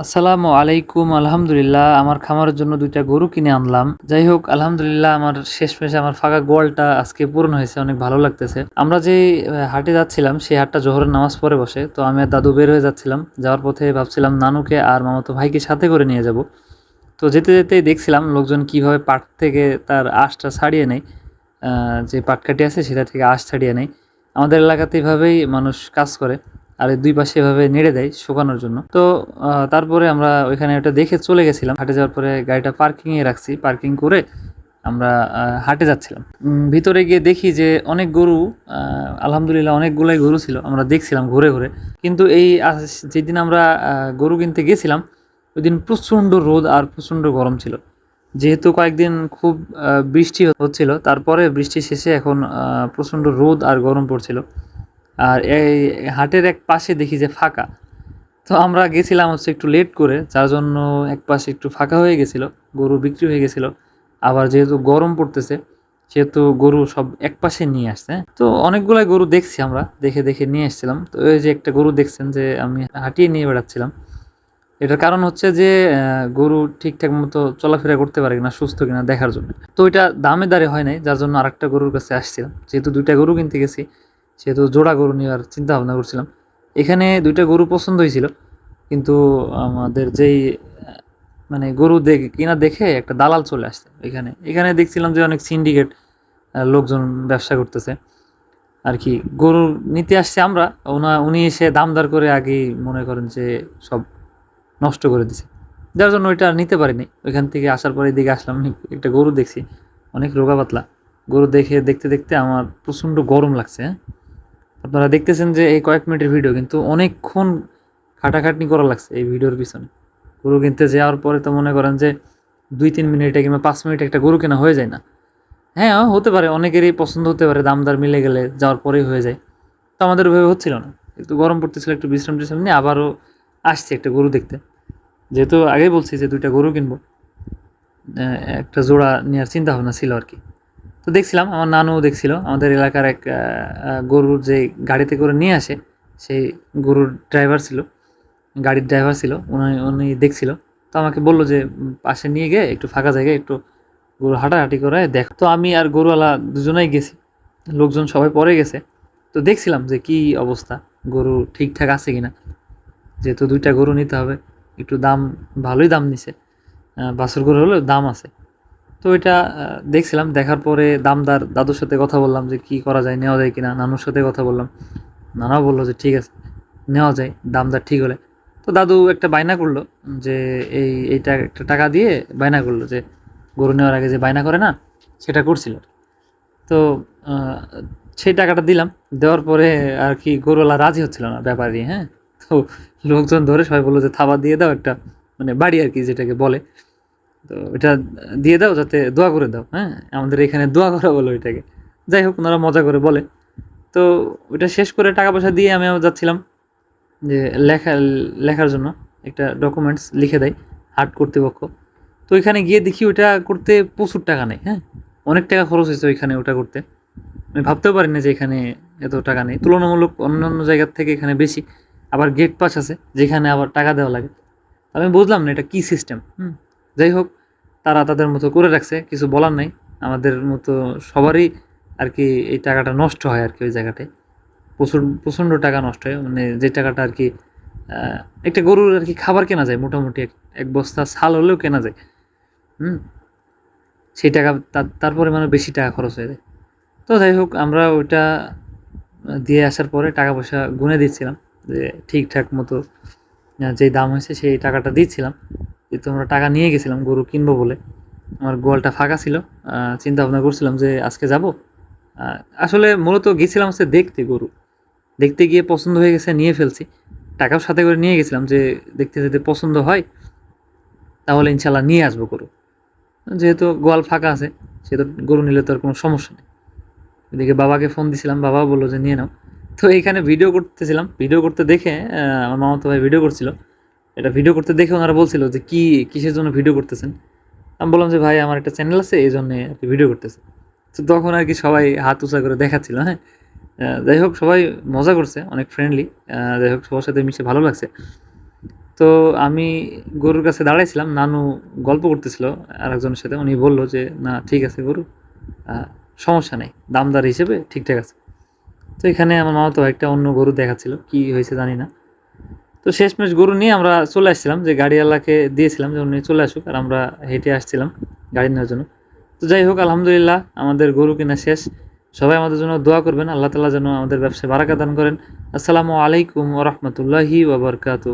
আসসালামু আলাইকুম, আলহামদুলিল্লাহ। আমার খামারের জন্য দুইটা গরু কিনে আনলাম। যাই হোক, আলহামদুলিল্লাহ আমার শেষমেশ আমার ফাঁকা গোয়ালটা আজকে পূরণ হয়েছে, অনেক ভালো লাগতেছে। আমরা যে হাটে যাচ্ছিলাম সেই হাটটা জোহরের নামাজ পড়ে বসে। তো আমি আর দাদু বের হয়ে যাচ্ছিলাম। যাওয়ার পথে ভাবছিলাম, নানুকে আর মামাতো ভাইকে সাথে করে নিয়ে যাব। তো যেতে যেতেই দেখছিলাম, লোকজন কীভাবে পাট থেকে তার আঁশটা ছাড়িয়ে নেয়। যে পাটকাঠি আছে, সেটা থেকে আঁশ ছাড়িয়ে নেয়। আমাদের এলাকাতে এভাবেই মানুষ কাজ করে। আর দুই পাশে এভাবে নেড়ে দেয় শুকানোর জন্য। তো তারপরে আমরা ওইখানে ওটা দেখে চলে গেছিলাম। হাটে যাওয়ার পরে গাড়িটা পার্কিংয়ে রাখছি। পার্কিং করে আমরা হাটে যাচ্ছিলাম। ভিতরে গিয়ে দেখি যে অনেক গরু আলহামদুলিল্লাহ অনেকগুলাই গরু ছিল। আমরা দেখছিলাম ঘুরে ঘুরে। কিন্তু এই যেদিন আমরা গরু কিনতে গেছিলাম ওই দিন প্রচণ্ড রোদ আর প্রচণ্ড গরম ছিল। যেহেতু কয়েকদিন খুব বৃষ্টি হচ্ছিল, তারপরে বৃষ্টি শেষে এখন প্রচণ্ড রোদ আর গরম পড়ছিল। আর এই হাটের এক পাশে দেখি যে ফাঁকা। তো আমরা গেছিলাম হচ্ছে একটু লেট করে, যার জন্য এক পাশে একটু ফাঁকা হয়ে গেছিল, গরু বিক্রি হয়ে গেছিল। আবার যেহেতু গরম পড়তেছে, সেহেতু গরু সব এক পাশে নিয়ে আসছে হ্যাঁ। তো অনেকগুলাই গরু দেখছি আমরা, দেখে দেখে নিয়ে এসেছিলাম তো ওই যে একটা গরু দেখছেন যে আমি হাঁটিয়ে নিয়ে বেড়াচ্ছিলাম। এটার কারণ হচ্ছে যে গরু ঠিকঠাক মতো চলাফেরা করতে পারে কিনা, সুস্থ কিনা দেখার জন্য। তো এটা দামে দারে হয় নাই, যার জন্য আরেকটা গরুর কাছে আসছিলাম। যেহেতু দুইটা গরু কিনতে গেছি সেহেতু জোড়া গরু নেওয়ার চিন্তা ভাবনা করছিলাম। এখানে দুইটা গরু পছন্দ হয়েছিল, কিন্তু আমাদের যেই মানে গরু দেখে, কিনা দেখে একটা দালাল চলে আসছে এখানে। এখানে দেখছিলাম যে অনেক সিন্ডিকেট লোকজন ব্যবসা করতেছে। আর কি, গরু নিতে আসছে আমরা, ওনা, উনি এসে দামদার করে আগেই মনে করেন যে সব নষ্ট করে দিছে। যার জন্য ওইটা আর নিতে পারিনি। ওইখান থেকে আসার পরে এদিকে আসলাম, একটা গরু দেখছি, অনেক রোগা পাতলা গরু দেখে, দেখতে দেখতে আমার প্রচণ্ড গরম লাগছে হ্যাঁ। আপনারা দেখতেছেন যে এই কয়েক মিনিটের ভিডিও, কিন্তু অনেকক্ষণ খাটাখাটনি করা লাগছে এই ভিডিওর পিছনে। গরু কিনতে যাওয়ার পরে তো মনে করেন যে দুই তিন মিনিটে কিংবা পাঁচ মিনিটে একটা গরু কেনা হয়ে যায় না। হ্যাঁ হতে পারে, অনেকেরই পছন্দ হতে পারে দামদার মিলে গেলে যাওয়ার পরেই হয়ে যায়। তো আমাদের ওইভাবে হচ্ছিল না। একটু গরম পড়তেছিল, একটু বিশ্রাম টিশ্রাম নিয়ে আবারও আসছে একটা গরু দেখতে। যেহেতু আগেই বলছি যে দুইটা গরু কিনবো। একটা জোড়া নেওয়ার চিন্তা ভাবনা ছিল আর কি। তো দেখছিলাম, আমার নানুও দেখছিল, আমাদের এলাকার এক গরুর যে গাড়িতে করে নিয়ে আসে, সেই গরুর ড্রাইভার ছিল, গাড়ির ড্রাইভার ছিল, উনি উনি দেখছিল, তো আমাকে বলল যে পাশে নিয়ে গিয়ে একটু ফাঁকা জায়গায় একটু গরু হাঁটাহাঁটি করে দেখ। তো আমি আর গরুওয়ালা দুজনেই গেছি, লোকজন সবাই পরে গেছে, তো দেখছিলাম যে কি অবস্থা, গরু ঠিকঠাক আছে কিনা, যেহেতু দুইটা গরু নিতে হবে, একটু দাম, ভালোই দাম নিছে বাছুর গরু হলেও দাম আছে। তো এটা দেখছিলাম, দেখার পরে দামদার দাদুর সাথে কথা বললাম যে কি করা যায়, নেওয়া যায় কিনা, নানুর সাথে কথা বললাম। নানাও বলল যে ঠিক আছে, নেওয়া যায়, দামদার ঠিক হলে। তো দাদু একটা বায়না করল যে এই এইটা একটা টাকা দিয়ে বায়না করল যে গরু নেওয়ার আগে যে বায়না করে না, সেটা করছিল। তো সেই টাকাটা দিলাম, দেওয়ার পরে আর কি গরুওয়ালা রাজি হচ্ছিল না ব্যাপারই হ্যাঁ। তো লোকজন ধরে সবাই বলল যে থাবা দিয়ে দাও একটা মানে বাড়ি আর কি যেটাকে বলে। তো এটা দিয়ে দাও যাতে দোয়া করে দাও হ্যাঁ? আমাদের এখানে দোয়া করা বলো এটাকে। যাই হোক, ওনারা মজা করে বলে। তো ওটা শেষ করে টাকা পয়সা দিয়ে আমি যাচ্ছিলাম যে লেখা, লেখার জন্য একটা ডকুমেন্টস লিখে দেয় হাট কর্তৃপক্ষ। তো ওইখানে গিয়ে দেখি ওইটা করতে প্রচুর টাকা নেই হ্যাঁ? অনেক টাকা খরচ হয়েছে ওইখানে ওটা করতে। আমি ভাবতেও পারি না যে এখানে এত টাকা নেই। তুলনামূলক অন্যান্য জায়গার থেকে এখানে বেশি। আবার গেট পাস আছে, যেখানে আবার টাকা দেওয়া লাগে। আমি বুঝলাম না এটা কী সিস্টেম হুম? যাই হোক তারা তাদের মতো করে রাখছে, কিছু বলার নাই। আমাদের মতো সবারই আর কি এই টাকাটা নষ্ট হয় আর কি ওই জায়গাটায় প্রচুর, প্রচণ্ড টাকা নষ্ট হয়। মানে যে টাকাটা আর কি একটা গরুর আর কি খাবার কেনা যায়, মোটামুটি এক বস্তা ছাল হলেও কেনা যায়। হুম? সেই টাকা তার- তারপরে মানে বেশি টাকা খরচ হয়ে যায়। তো যাই হোক, আমরা ওইটা দিয়ে আসার পরে টাকা পয়সা গুনে দিচ্ছিলাম। যে ঠিকঠাক মতো যেই দাম হয়েছে সেই টাকাটা দিচ্ছিলাম। যেহেতু আমরা টাকা নিয়ে গেছিলাম, গরু কিনবো বলে। আমার গোয়ালটা ফাঁকা ছিল চিন্তা ভাবনা করছিলাম যে আজকে যাব। আসলে মূলত গেছিলাম হচ্ছে দেখতে গরু। দেখতে গিয়ে পছন্দ হয়ে গেছে, নিয়ে ফেলছি। টাকাও সাথে করে নিয়ে গেছিলাম যে দেখতে যদি পছন্দ হয়, তাহলে ইনশাল্লাহ নিয়ে আসব গরু। যেহেতু গোয়াল ফাঁকা আছে, সেহেতু গরু নিলে তো আর কোনো সমস্যা নেই। এদিকে বাবাকে ফোন দিছিলাম বাবা বলল যে নিয়ে নাও। তো এইখানে ভিডিও করতেছিলাম। ভিডিও করতে দেখে আমার মামাতো ভাই ভিডিও করছিল। এটা ভিডিও করতে দেখে ওনারা বলছিল যে কি, কিসের জন্য ভিডিও করতেছেন? আমি বললাম যে, ভাই, আমার একটা চ্যানেল আছে, এই জন্য আর কি ভিডিও করতেছে তো তখন আর কি সবাই হাত উঁচা করে দেখাচ্ছিল হ্যাঁ? যাই হোক, সবাই মজা করছে, অনেক ফ্রেন্ডলি যাই হোক, সবার সাথে মিশে ভালো লাগছে। তো আমি গরুর কাছে দাঁড়াইছিলাম, নানু গল্প করতেছিল আরেকজনের সাথে। উনি বলল যে, না, ঠিক আছে গরু সমস্যা নেই, দামদার হিসেবে ঠিকঠাক আছে। তো এখানে আমার মামা তো একটা অন্য গরু দেখাচ্ছিল, কি হয়েছে জানি না। তো শেষমেশ গরু নিয়ে আমরা চলে আসছিলাম, যে গাড়িওয়ালাকে দিয়েছিলাম যে উনি চলে আসুক, আর আমরা হেঁটে আসছিলাম গাড়ি নেওয়ার জন্য। তো যাই হোক, আলহামদুলিল্লাহ আমাদের গরু কিনা শেষ। সবাই আমাদের জন্য দোয়া করবেন, আল্লাহ তালা যেন আমাদের ব্যবসায় বারাকা দান করেন। আসসালামু আলাইকুম ওরহমতুল্লাহি ওবরকাতু